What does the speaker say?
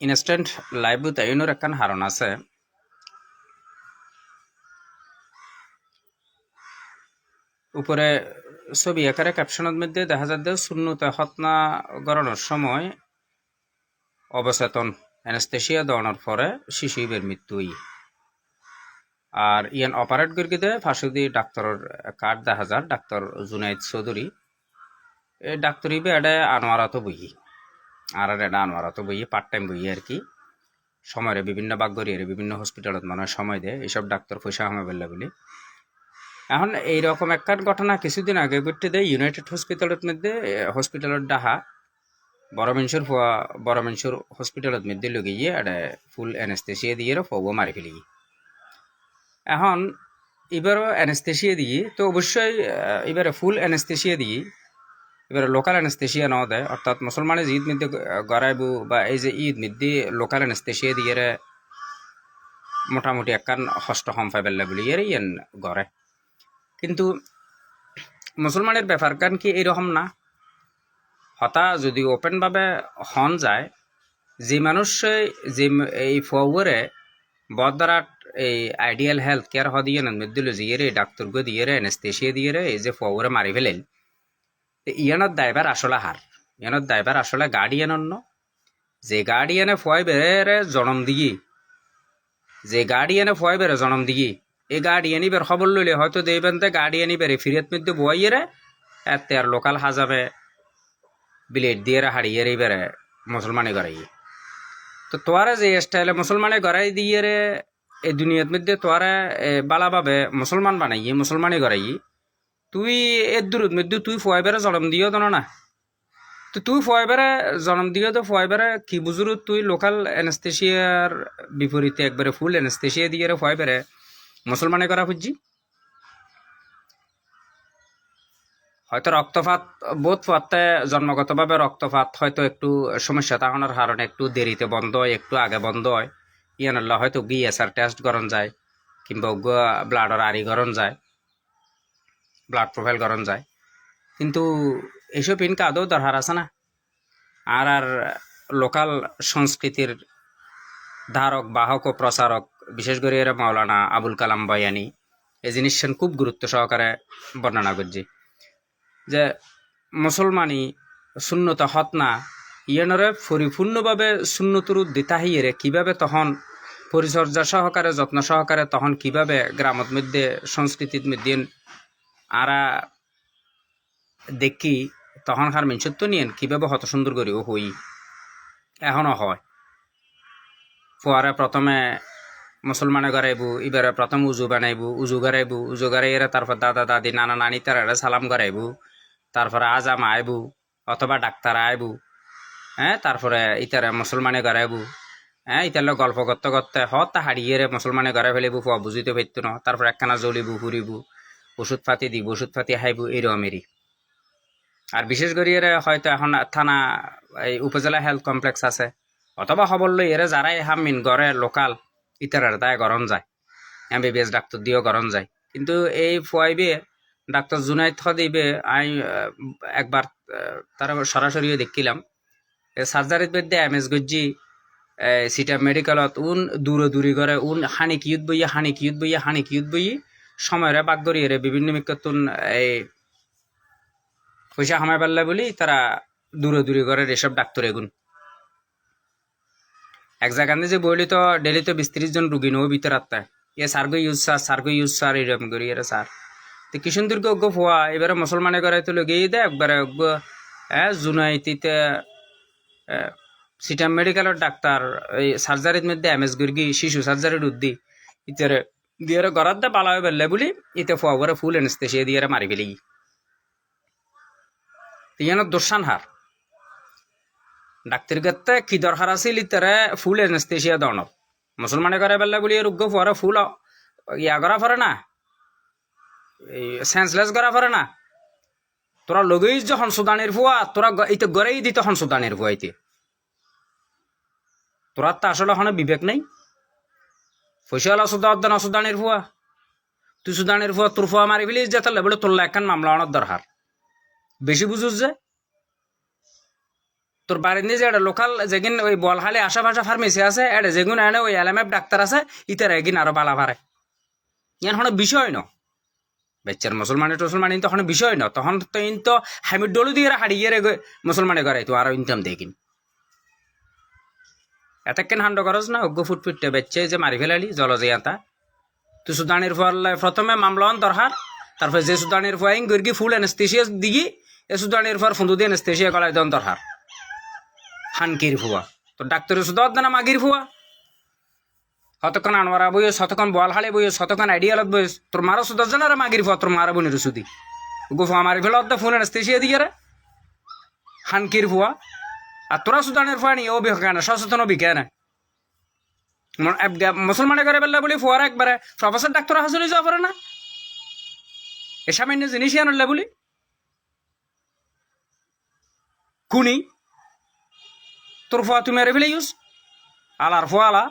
Instant live তাইনোর একখান হারণ আছে। উপরে ছবি আকারে ক্যাপশনের মধ্যে দেখা যাচ্ছে শূন্যতা হতনা গড়ানোর সময় অবচেতন অ্যানেস্থেশিয়া দেওয়ানোর পরে শিশু ইবের মৃত্যুই। আর ইয়ান অপারেট করিতে ফাঁসুদি ডাক্তারের কার্ড দেখা যার ডাক্তার জুনাইদ চৌধুরী। এই ডাক্তার বেড়ে আনোয়ারাত বই আর এটা আনোয়ারাত বই পার্ট টাইম বই আর কি। সময়ের বিভিন্ন বাগরিয়ারে বিভিন্ন হসপিটালত মানে সময় দেয়। এইসব ডাক্তার পয়সা হামে বললে বলি। এখন এইরকম একখান ঘটনা কিছুদিন আগে ঘটতে দেয় ইউনাইটেড হসপিটালের মধ্যে হসপিটালের ডাহা বড় মানুষের ফুয়া বড় মানুষের হসপিটালত মধ্যে লগে গিয়ে এটা ফুল অ্যানেস্থেসিয়া দিয়ে ফবো মারি ফেলি। এখন এবারও অ্যানেস্থেসিয়া দিয়ে, তো অবশ্যই এবারে ফুল অ্যানেস্থেসিয়া দিয়ে এবারে লোকাল অ্যানেস্থেসিয়া ন দেয় অর্থাৎ মুসলমানের ঈদ মধ্যে গড়াইব বা এই যে ঈদ মধ্যে লোকাল অ্যানেস্থেসিয়া দিয়ে মোটামুটি একখান হস্ত হম পাইবেল বলি এর ইয়েন গড়ে। কিন্তু মুসলমানের ব্যাপার কান কি এইরকম না? হতা যদি ওপেনভাবে হন যায়, যে মানুষ যে এই ফওয়ারে বদারাট এই আইডিয়াল হেলথ কেয়ার হ দিয়ে মধ্যে দিয়ে রে ডাক্তার দিয়ে রে এনেস্থেশিয়া দিয়ে রে এই যে ফওয়ারে মারি ফেলেন ইয়ানোর দায়বার আসলে হার ইয়ানোর দায়বার আসলে গার্ডিয়ান ন যে গার্ডিয়ানে ফয় বেড়ে জনম দিগি। যে গার্ডিয়ানে ফয় বেড়ে জনম দিগি। এই গার্ডিয়ানি বের খবর লইলে হয়তো দেবেন তে গার্ডিয়ানি বেড়ে ফিরিয়াত মধ্যে বইয়ে রে এতে আর লোকাল হাজাবে বিলেট দিয়ে রে হারিয়ে রে বেড়ে মুসলমানি করাই তো তোয়ারা যে স্টাইলে মুসলমানে গড়াই দিয়ে রে এই দুনিয়ার মধ্যে তোয়ারা বালাভাবে মুসলমান বানাই মুসলমানি গড়াই তুই এর দূরের মধ্যে তুই ফয়বারে জন্ম দিও তো না তো তুই ফয়বারে জন্ম দিও তো ফয়বারে কি বুঝুরু তুই লোকাল অ্যানেস্থেশিয়ার বিপরীতে একবারে ফুল অ্যানেস্থেশিয়া দিয়ে ফয়বারে মুসলমানে করা খুঁজছি। হয়তো রক্তপাত, বোধ পাতে জন্মগতভাবে রক্তপাত হয়তো একটু সমস্যা থাকানোর কারণে একটু দেরিতে বন্ধ হয়, একটু আগে বন্ধ হয়। ইয়ানল্লা হয়তো গিএসআর টেস্ট করন যায়, কিংবা ব্লাডর আরি করন যায়। ব্লাড প্রোফাইল করন যায়। কিন্তু এইসব ইনকা আদৌ দরকার আছে না। আর আর লোকাল সংস্কৃতির ধারক, বাহক ও প্রচারক, বিশেষ করে এরা মাওলানা আবুল কালাম বয়ানি, এই জিনিসটা খুব গুরুত্ব সহকারে বর্ণনা করছি। যে মুসলমানি শূন্যতা হতনা ইয়েনরে পরিপূর্ণভাবে শূন্যতুরু দিতাহিয়েরে কীভাবে তখন পরিচর্যা সহকারে, যত্ন সহকারে তখন কীভাবে গ্রামত মধ্যে সংস্কৃতির মধ্যে আরা দেখি তখন হার মিনসত্ব নিয়েন, কীভাবে হত সুন্দর করি, ও হই। এখনও হয়। ফুয়ারে প্রথমে মুসলমানে গড়াইবু এবারে প্রথম উজু বানাইবু, উজু গড়াইবু উজু গড়াইয়েরা তারপর দাদা, দাদি, নানা, নানি, তারা সালাম গড়াইবু তারপরে আজাম আইবু, অথবা ডাক্তার আইবু হ্যাঁ তারপরে ইতারে মুসলমানে গড়াইবু হ্যাঁ ইতালে গল্প করতে করতে হত হারিয়ে মুসলমানে গড়াই ফেলিবু ফুয়া বুঝিতে পারতো না। তারপর একখানা জ্বলিবু ফুরিবু ওষুধ পাতি দিব, ওষুধ পাতি খাইবু এইরকমেরই আর বিশেষ করে এর হয়তো এখন থানা, এই উপজেলা হেলথ কমপ্লেক্স আছে। অথবা খবর লই এরা যারাই হামিন গড়ে, লোকাল ইতারার দায় গরম যায়। এমবিবিএস ডাক্তার দিয়েও গরম যায়। কিন্তু এই ফুয়াইবে ডাক্তার জুনাইদ দিবে আমি একবার তারা সরাসরি দেখিলাম। সার্জারির মধ্যে এম এস গজ্জি সিটা মেডিকেলত, উন দূরে দূরে করে উন হানি কিউত বইয়ে হানি কিউত বইয়ে হানি কিউত বইয়ে সময়ের বাক গড়িয়ে বিভিন্ন মিকতুন এই পয়সা হামাই পারলে বলি তারা দূরে দূরে করে এসব ডাক্তার এগুন। এক জায়গাতে যে বইলি তো ডেলি তো বিশ ত্রিশ জন রুগী নেব ভিতর আত্মা ইয়ে সার্গো ইউজ সার, সার্গো ইউজ সার, এরকম করি এরা সার। তো কি সুন্দর অজ্ঞ ফোয়া এবারে মুসলমানে করে তো লগিয়ে দেয় একবারে অজ্ঞ হ্যাঁ জুনাইতিতে সিটাম মেডিকেলের ডাক্তার, এই সার্জারির মধ্যে এম এস গির্গি, শিশু সার্জারির উদ্দি ইতারে বেললে বলি, ইতে ফোয়া করে ফুল এনেস্তেশিয়া দিয়ে মারি ফেলি ইয়ানো দোষান হার। ডাক্তার গেতে কি দরকার আছিল ইতারে ফুল এনেস্তেশিয়া দন মুসলমানে করে বেললে বলি রোগ্য ফরে ফুল, ইয়া করা ফরে না? সেন্সলেস করা ফরে না? তোরা লগেই যে সংশোধনের ফুয়া, তোরা গ- ইতে গড়েই দিত সংশোধনের ফুয়া তোরা তো আসলে ওখানে বিবেক নেই? পয়সা হলো সুদা অর্ধ না সুদানের ফুয়া তুই সুদানের ফুয়া তোর ফুয়া মারি ফেলিস যে তাহলে বলে তোর একখান মামলা অনার দরকার। বেশি বুঝুস যে। তোর বাড়ির নিয়ে যে একটা লোকাল যেগিন ওই বলহালি আশেপাশে ফার্মেসি আছে এটা যেগুন এনে ওই এলএমএফ ডাক্তার আছে, ইতার এগিন আরও বালা পারে ইয়ান হনে বিষয় ন। বেচার মুসলমানে টুসলমানি তখন বিষয় ন। তখন তো ইন তো হামিদ ডলু দিয়ে হারিয়ে রে মুসলমানে করে তো আরও ইনকাম দেখিন এত কেন হান্ড করস না অজ্ঞ ফুট ফুটতে বেচে যে মারি ফেলালি, জল জিয়াতা। তুই সুদানির ফল প্রথমে মামলন দরকার তারপরে যে সুদানির ফুয়াইং গর্গি ফুল এনেস্থেশিয়া দিগি, এ সুদানির ফর ফুন্দু দিয়ে এনেস্থেশিয়া গলায় দন দরকার হানকির ফুয়া। তো ডাক্তারের সুদাত না মাগির ফুয়া? কতক্ষণ আনোয়ারা বইস কতক্ষণ বলহালে বইস কতক্ষণ আইডিয়ালত বইস তোর মারো সুদাত জানা রে মাগির ফুয়া, তোর মারা বনির সুদি। গুফা মারি ফেলত দা ফোন এনেস্থেশিয়া দিয়ে রে। হানকির ফুয়া। আর তোরা সুতানের ফুয়া নি, ও বিহ কেন সচেতন বি কেন মুসলমানে করে বেলা বলি ফুয়ার একবারে প্রফেসর ডাক্তার হাসলে যাওয়া পারে না? এ সামান্য জিনিসই আনলে বলি? কুনি? তোর ফুয়া তুমি আর ফেলে ইউস আলার ফুয়া আলা।